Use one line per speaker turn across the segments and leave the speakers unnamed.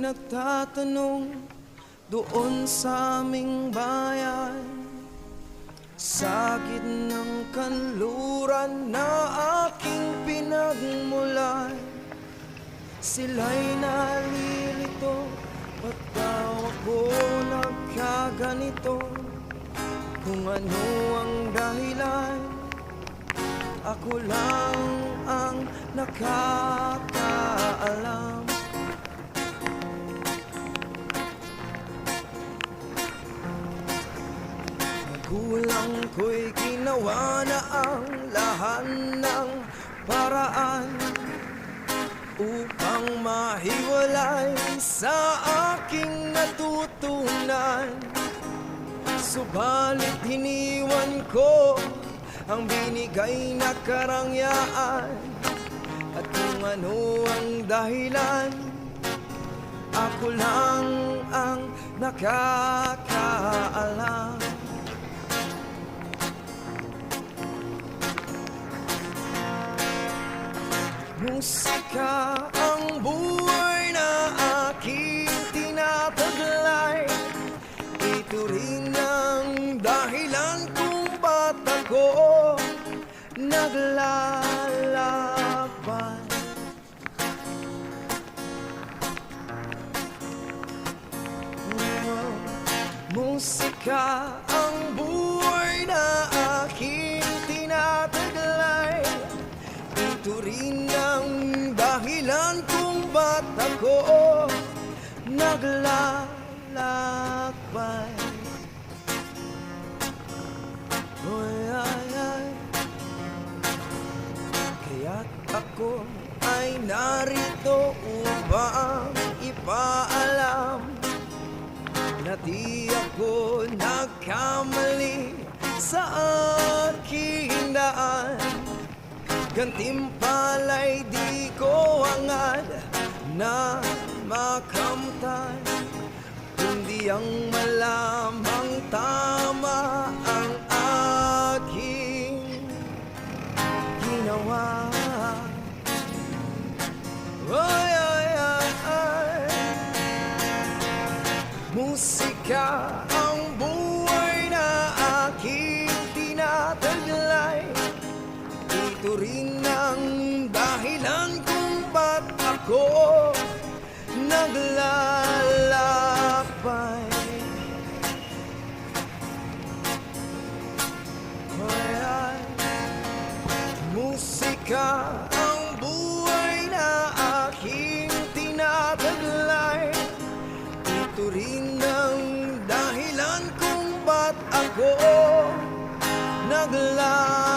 ay nagtatanong doon sa aming bayan. Sa gitnang kanluran na aking pinagmulan Sila'y nalilito Ba't daw ako nagkaganito Kung ano ang dahilan Ako lang ang nakakaalam Magulang ko'y ginawa na ang lahat ng paraan Upang mahiwalay sa aking natutunan. Subalit hiniwan ko ang binigay na karangyaan At kung ano ang dahilan Ako lang ang nakakaalam Musika ang buhay na aking tinataglay. Ito rin ang dahilan kung ba't ako naglalaban. Musika ang buhay na rin ang dahilan kung ba't ako naglalakbay Oy, ay, ay. Kaya't ako ay narito upang ipaalam Na di ako nagkamali sa aking daan Gantimpala'y di ko hangad na makamtan. Kundi ang malamang tama ang aking ginawa. Ay, ay, ay, ay. Musika naglalakbay. Ay, ay, Musika ang na aking tinataglay. Ito dahilan kung ba't ako naglalakbay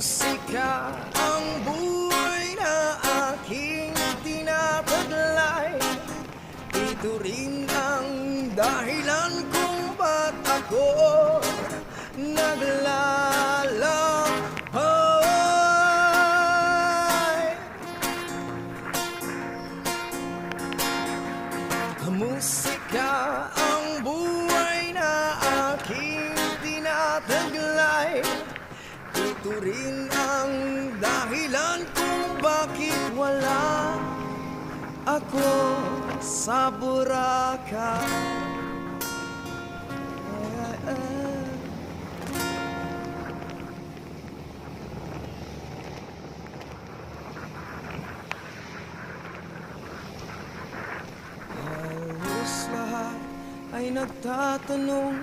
Musika ang buhay na aking tinataglay. Ito rin ang dahilan kung ba't ako Ito rin ang dahilan kung bakit wala ako sa Boracay. Ay, nagtatanong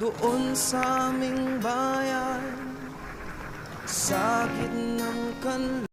doon sa aming bayan Sa gitnang kanluran